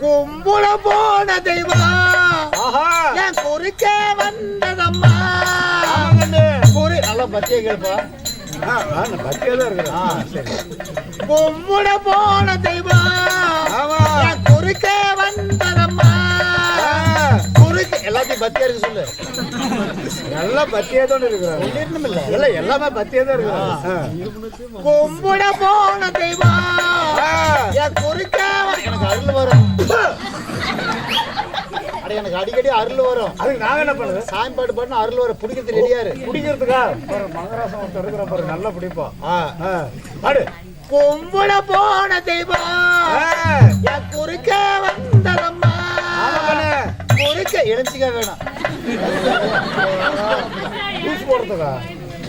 கும்புட போன தெய்வம் ஆஹா என் குறுக்க வந்ததம்மா. குரு நல்லா பத்திய கேள்ப்பா. கும்புட போன தெய்வம் ஆமா. என் குறுக்க வந்ததம்மா குறுக்கு எல்லாத்தையும் பத்தியா இருக்கு சொல்லு நல்லா பச்சையா தான். இல்ல இல்ல, எல்லாமே பச்சையா தான் இருக்கிறேன். ஆ. கும்புட போன தெய்வம் அட எனக்கு அடிக்கடி அருள் வரும். அதுக்கு நாங்க என்ன பண்ணுறது சாமி பாட்டு பாட்டு அருள் வர பிடிக்கிறது ரெடியாரு. குடிக்கிறதுக்கா பாரு, மகராசம் ஒருத்தர் இருக்கிற பாரு நல்லா பிடிப்போம் ஆ. ஆ, பாடு. கும்புட போன தெய்வம். குறுக்க வந்ததம்மா. குறுக்க எழுச்சிக்க வேணாம். போடுறதுக்கா?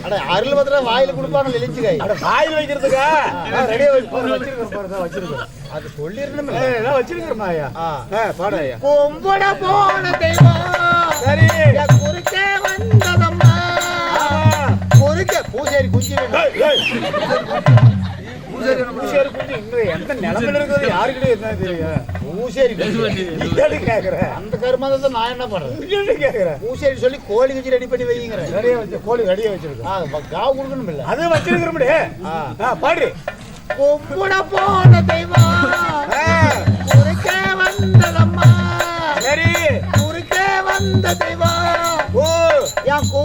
அட அருள் பத்திர வாயில கொடுப்பாங்க எழுச்சிக்காய். அட வாயில் வைக்கிறதுக்கா? ரெடியா வச்சு பாரு. வச்சிருக்கிறேன் பாரு தான் வச்சிருக்கிறேன். அது நான் வச்சிருக்கிறேன் ஐயா. பாடு ஐயா. கும்புட போன தெய்வம். சரி. குறுக்க வந்ததம்மா. குஞ்சு. பூசாரி குஞ்சு இங்க எந்த நிலமையில இருக்கிறது யாருக்கிட்ட என்ன தெரியும் பூசேரி குஞ்சு இதாடி கேக்குறேன். அந்த கருமாதத்தை நான் என்ன பண்றது? இதாடி கேக்குறேன். பூசேரி சொல்லி கோழி குஞ்சு ரெடி பண்ணி வைங்கிறேன் ரெடியா வச்சு கோழி ரெடியா வச்சிருக்கேன் ஆ, காவு கொடுக்கணும் இல்ல. அது வச்சிருக்கிறோம் ஆ. ஆ பாடு. கும்பிட போன தெய்வம். குறுக்க வந்ததம்மா. சரி. குறுக்க வந்த தெய்வம்.